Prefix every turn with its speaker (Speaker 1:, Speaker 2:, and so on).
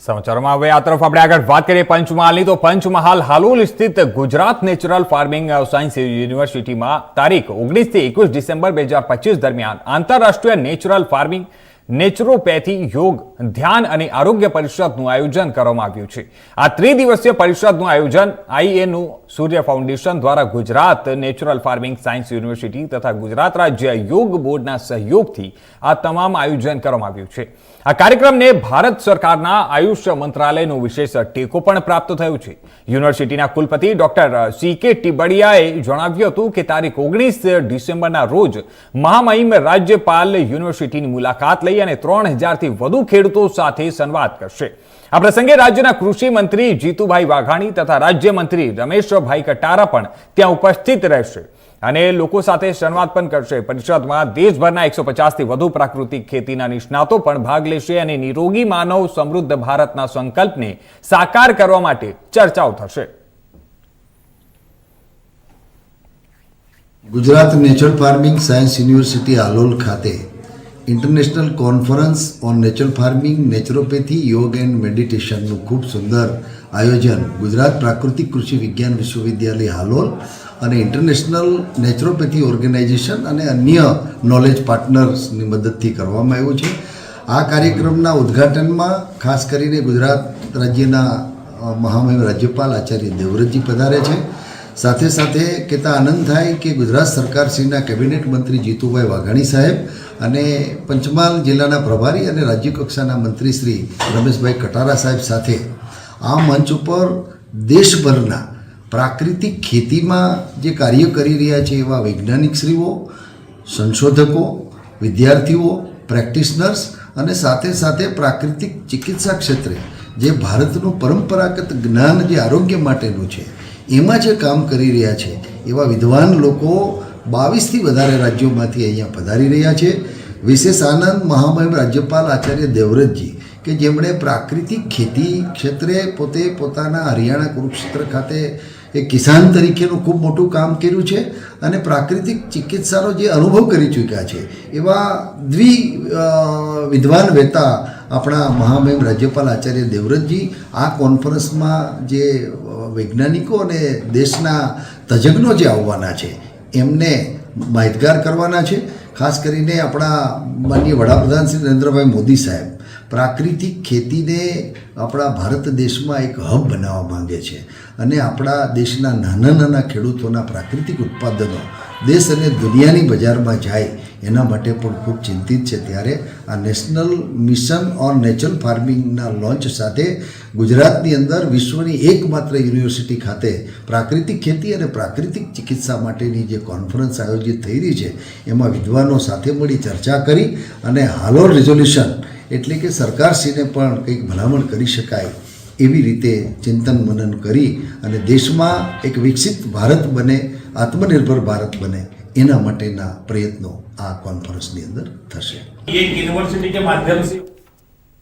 Speaker 1: સમાચારોમાં હવે આ તરફ આપણે આગળ વાત કરીએ પંચમહાલની. તો પંચમહાલ હાલોલ સ્થિત ગુજરાત નેચરલ ફાર્મિંગ સાયન્સ યુનિવર્સિટીમાં તારીખ ઓગણીસથી એકવીસ ડિસેમ્બર બે હજાર પચીસ દરમિયાન આંતરરાષ્ટ્રીય નેચરલ ફાર્મિંગ નેચરોપેથી યોગ, ધ્યાન અને આરોગ્ય પરિષદનું આયોજન કરવામાં આવ્યું છે. આ ત્રિદિવસીય પરિષદનું આયોજન આઈએનું સૂર્ય ફાઉન્ડેશન દ્વારા Gujarat natural farming science university તથા ગુજરાત રાજ્ય યોગ બોર્ડના સહયોગથી આ તમામ આયોજન કરવામાં આવ્યું છે. આ કાર્યક્રમને ભારત સરકારના આયુષ મંત્રાલયનો વિશેષ ટેકો પણ પ્રાપ્ત થયો છે. યુનિવર્સિટીના કુલપતિ ડોક્ટર સી કે ટીબડિયાએ જણાવ્યું હતું કે તારીખ ઓગણીસ ડિસેમ્બરના રોજ મહામહિમ રાજ્યપાલ યુનિવર્સિટીની મુલાકાત લઈ અને ત્રણ હજારથી વધુ ખેડૂતો સાથે સંવાદ કરશે. આ પ્રસંગે રાજ્યના કૃષિ મંત્રી જીતુભાઈ વાઘાણી તથા રાજ્યમંત્રી રમેશભાઈ કટારા પણ ત્યાં ઉપસ્થિત રહેશે અને લોકો સાથે સંવાદ પણ કરશે. પરિષદમાં દેશભરના એકસો પચાસથી વધુ પ્રાકૃતિક ખેતીના નિષ્ણાતો પણ ભાગ લેશે અને નિરોગી માનવ સમૃદ્ધ ભારતના સંકલ્પને સાકાર કરવા માટે ચર્ચાઓ થશે.
Speaker 2: Gujarat Nature Farming Science University Alol ખાતે international conference on natural farming, naturopathy yoga and મેડિટેશનનું ખૂબ સુંદર આયોજન ગુજરાત પ્રાકૃતિક કૃષિ વિજ્ઞાન વિશ્વવિદ્યાલય હાલોલ અને ઇન્ટરનેશનલ નેચરોપેથી ઓર્ગેનાઇઝેશન અને અન્ય નોલેજ પાર્ટનર્સની મદદથી કરવામાં આવ્યું છે. આ કાર્યક્રમના ઉદ્ઘાટનમાં ખાસ કરીને ગુજરાત રાજ્યના મહામહિમ રાજ્યપાલ આચાર્ય દેવવ્રતજી પધારે છે. સાથે સાથે કહેતા આનંદ થાય કે ગુજરાત સરકારશ્રીના કેબિનેટ મંત્રી જીતુભાઈ વાઘાણી સાહેબ અને પંચમહાલ જિલ્લાના પ્રભારી અને રાજ્ય કક્ષાના મંત્રી શ્રી રમેશભાઈ કટારા સાહેબ સાથે આ મંચ ઉપર દેશભરના પ્રાકૃતિક ખેતીમાં જે કાર્ય કરી રહ્યા છે એવા વૈજ્ઞાનિકશ્રીઓ સંશોધકો, વિદ્યાર્થીઓ, પ્રેક્ટિશનર્સ અને સાથે સાથે પ્રાકૃતિક ચિકિત્સા ક્ષેત્રે જે ભારતનું પરંપરાગત જ્ઞાન, જે આરોગ્ય માટેનું છે એમાં જે કામ કરી રહ્યા છે, એવા વિદ્વાન લોકો બાવીસથી વધારે રાજ્યોમાંથી અહીંયા પધારી રહ્યા છે. વિશેષ આનંદ મહામહિમ રાજ્યપાલ આચાર્ય દેવવ્રતજી કે જેમણે પ્રાકૃતિક ખેતી ક્ષેત્રે પોતે પોતાના હરિયાણા કુરુક્ષેત્ર ખાતે એક કિસાન તરીકેનું ખૂબ મોટું કામ કર્યું છે અને પ્રાકૃતિક ચિકિત્સાનો જે અનુભવ કરી ચૂક્યા છે, એવા દ્વિ વિદ્વાન વેતા આપણા મહામહિમ રાજ્યપાલ આચાર્ય દેવવ્રતજી આ કોન્ફરન્સમાં જે વૈજ્ઞાનિકો અને દેશના તજજ્ઞો જે આવવાના છે, એમને માહિતગાર કરવાના છે. ખાસ કરીને આપણા માનનીય વડાપ્રધાન શ્રી નરેન્દ્રભાઈ મોદી સાહેબ પ્રાકૃતિક ખેતીને આપણા ભારત દેશમાં એક હબ બનાવવા માંગે છે. અને આપણા દેશના નાના નાના ખેડૂતોના પ્રાકૃતિક ઉત્પાદનો દેશ અને દુનિયાની બજારમાં જાય, એના માટે પણ ખૂબ ચિંતિત છે. ત્યારે આ નેશનલ મિશન ઓન નેચરલ ફાર્મિંગના લોન્ચ સાથે ગુજરાતની અંદર વિશ્વની એકમાત્ર યુનિવર્સિટી ખાતે પ્રાકૃતિક ખેતી અને પ્રાકૃતિક ચિકિત્સા માટેની જે કોન્ફરન્સ આયોજિત થઈ રહી છે, એમાં વિદ્વાનો સાથે મળી ચર્ચા કરી અને હાલોર રિઝોલ્યુશન એટલે કે સરકારશ્રીને પણ કંઈક ભલામણ કરી શકાય એવી રીતે ચિંતન મનન કરી અને દેશમાં એક વિકસિત ભારત બને આત્મનિર્ભર ભારત બને એના માટેના પ્રયત્નો આ કોન્ફરન્સની અંદર થશે.
Speaker 3: યુનિવર્સિટી કે માધ્યમથી